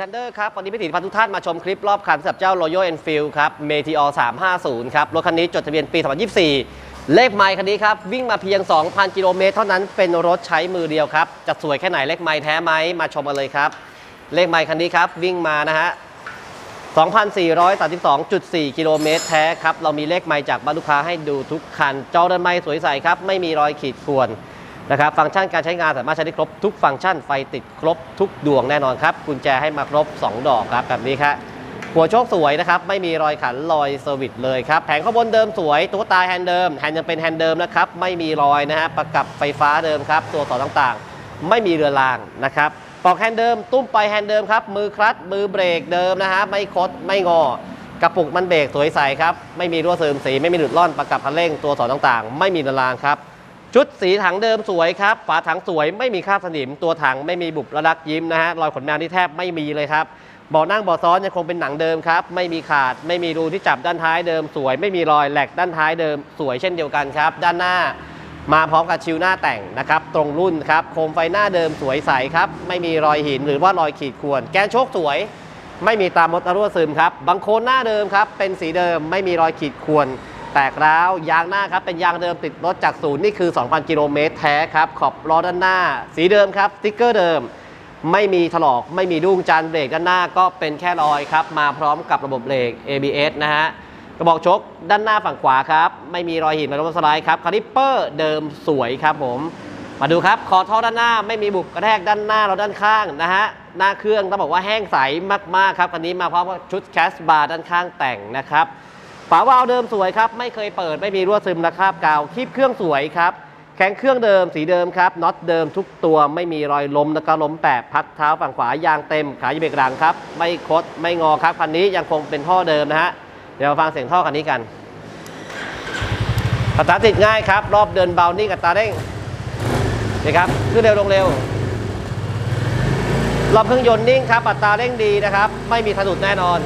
Rider ครับ วันนี้พี่ถิติพันธ์ทุกท่านมาชมคลิปรอบคันสำหรับเจ้า Royal Enfield ครับ Meteor 350 ครับ รถคันนี้จดทะเบียนปี 2024 เลขไมล์คันนี้ครับ วิ่งมาเพียง 2,000 กิโลเมตรเท่านั้นเป็นรถใช้มือเดียวครับ จะสวยแค่ไหนเลขไมล์แท้ไหมมาชมกันเลยครับ เลขไมล์คันนี้ครับ วิ่งมานะฮะ 2,432.4 กิโลเมตรแท้ครับ เรามีเลขไมล์จากบ้านลูกค้าให้ดูทุกคันจอเดินไมล์สวยใสครับไม่มีรอยขีดข่วน นะครับฟังก์ชันการใช้งานสามารถใช้ได้ครบทุกฟังก์ชันไฟติดครบทุกดวงแน่นอนครับกุญแจให้มาครบ 2 ดอกครับแบบนี้ครับหัวโชคสวยนะครับ ไม่มีรอยขันรอยเซอร์วิสเลยครับ แผงข้างบนเดิมสวยตัวตายแฮนด์เดิมแฮนด์ยังเป็นแฮนด์เดิมนะครับ ไม่มีรอยนะฮะประกับไฟฟ้าเดิมครับ ตัวต่อต่างๆ ไม่มีเรือรางนะครับปอกแฮนด์เดิม ตุ้มไปแฮนด์เดิมครับ มือคลัตช์มือเบรกเดิมนะฮะไม่คดไม่งอกระปุกมันเบรกสวยใสครับ ไม่มีรั่วซึมสี ไม่มีหลุดล่อนประกับคันเร่งตัวสอต่างๆ ไม่มีเรือรางครับ ชุดสีถังเดิมสวยครับ ฝาถังสวยไม่มีคราบสนิม ตัวถังไม่มีบุบระดักยิ้มนะฮะรอยขนแมวที่แทบไม่มีเลยครับเบาะนั่งเบาะซ้อนยังคงเป็นหนังเดิมครับ ไม่มีขาดไม่มีรูที่จับด้านท้ายเดิมสวย ไม่มีรอยแหลกด้านท้ายเดิมสวยเช่นเดียวกันครับ ด้านหน้ามาพร้อมกับชิวหน้าแต่งนะครับ ตรงรุ่นครับโคมไฟหน้าเดิมสวยใสครับ ไม่มีรอยหินหรือว่ารอยขีดข่วน แกนโชคสวย ไม่มีตามมดรั่วซึมครับบังโคลนหน้าเดิมครับเป็นสีเดิมไม่มีรอยขีดข่วน แตกร้าวยางหน้าครับเป็นยางเดิมติดรถจากศูนย์นี่คือ 2,000 กิโลเมตรแท้ครับ ขอบล้อด้านหน้า สีเดิมครับสติ๊กเกอร์เดิม ไม่มีถลอกไม่มีดุ้งจานเบรกด้านหน้าก็เป็นแค่รอยครับ มาพร้อมกับระบบเบรก ABS นะฮะกระบอกชกด้านหน้าฝั่งขวาครับ ไม่มีรอยหินรอยล้มสไลด์ครับคาลิปเปอร์เดิมสวยครับผม มาดูครับคอท่อด้านหน้าไม่มีบุบกระแทกด้านหน้าเราด้านข้างนะฮะหน้าเครื่องต้องบอกว่าแห้งใสมากๆครับคันนี้มาพร้อมกับชุดแคสบาร์ด้านข้างแต่งนะครับ ฝาวาล์วเดิมสวยครับ ไม่เคยเปิดไม่มีรั่วซึมและคราบกาวคลิปเครื่องสวยครับแข็งเครื่องเดิมสีเดิมครับน็อตเดิมทุกตัวไม่มีรอยล้มแล้วก็ล้มแปะพักเท้าฝั่งขวายางเต็มขายเบรกหลังครับไม่คดไม่งอครับคันนี้ยังคงเป็นท่อเดิมนะฮะเดี๋ยวฟังเสียงท่อคันนี้กันสตาร์ทติดง่ายครับ รอบเดินเบานี่กับตาเร่งนี่ครับขึ้นเร็วลงเร็วรอบเครื่องยนต์นิ่งครับอัตราเร่งดีนะครับ ไม่มีสะดุดแน่นอน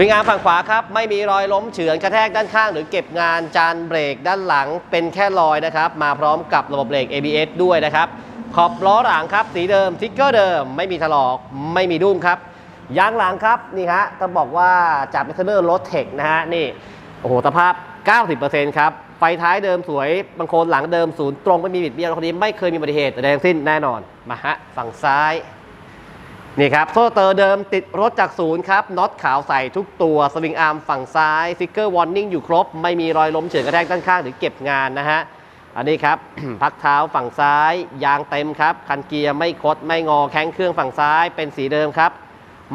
วิงอาร์มฝั่งขวาครับ ไม่มีรอยล้มเฉือนกระแทกด้านข้าง หรือเก็บงานจานเบรกด้านหลังเป็นแค่รอยนะครับ มาพร้อมกับระบบเบรก ABS ด้วยนะครับ ขอบล้อหลังครับ สีเดิมทิกเกอร์เดิม ไม่มีถลอกไม่มีดุ้งครับยางหลังครับนี่ฮะต้องบอกว่าจากเมทเนอร์รถเทคนะฮะนี่โอ้โหสภาพ 90%ครับไฟท้ายเดิมสวยบางโคนหลังเดิมศูนย์ตรงไม่มีบิดเบี้ยวรถคันนี้ไม่เคยมีอุบัติเหตุใดทั้งสิ้นแน่นอนมาฮะฝั่งซ้าย นี่ครับ โซ่เตอร์เดิมติดรถจากศูนย์ครับน็อตขาวใส่ทุกตัว สวิงอาร์มฝั่งซ้ายฟิกเกอร์วอร์นิ่งอยู่ครบ ไม่มีรอยล้มเฉือนกระแทกด้านข้างหรือเก็บงานนะฮะ อันนี้ครับ พักเท้าฝั่งซ้าย ยางเต็มครับ คันเกียร์ไม่คดไม่งอแข้งเครื่องฝั่งซ้ายเป็นสีเดิมครับ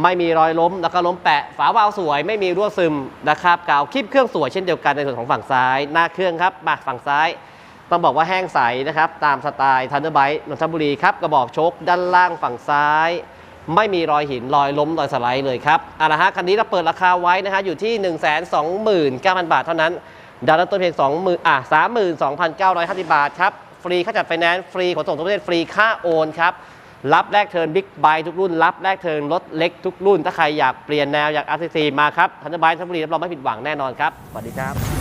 ไม่มีรอยล้มแล้วก็ล้มแปะ ฝาวาล์วสวย ไม่มีรั่วซึมนะครับกาวคลิปเครื่องสวยเช่นเดียวกันในส่วนของฝั่งซ้าย หน้าเครื่องครับมาฝั่งซ้ายต้องบอกว่าแห้งใสนะครับตามสไตล์ทันเดอร์ไบต์นนทบุรีครับกระบอกโชคด้านล่างฝั่งซ้าย ไม่มีรอยหินรอยล้มรอยสไลด์เลยครับเอาละฮะคันนี้เราเปิดราคาไว้นะฮะอยู่ที่ 1 2 9 0 0 0 บาทเท่านั้นดาวน์ต้นเพียง20,000อะ32,950 บาทครับฟรีค่าจัดไฟแนนซ์ฟรีขนส่งทั่วประเทศฟรีค่าโอนครับรับแลกเทิร์นบิ๊กไบทุกรุ่น รับแลกเทิร์นรถเล็กทุกรุ่น ถ้าใครอยากเปลี่ยนแนวอยากอาร์ซีมาครับทันเดอร์ไบต์ทันบุรีรับรองไม่ผิดหวังแน่นอนครับสวัสดีครับ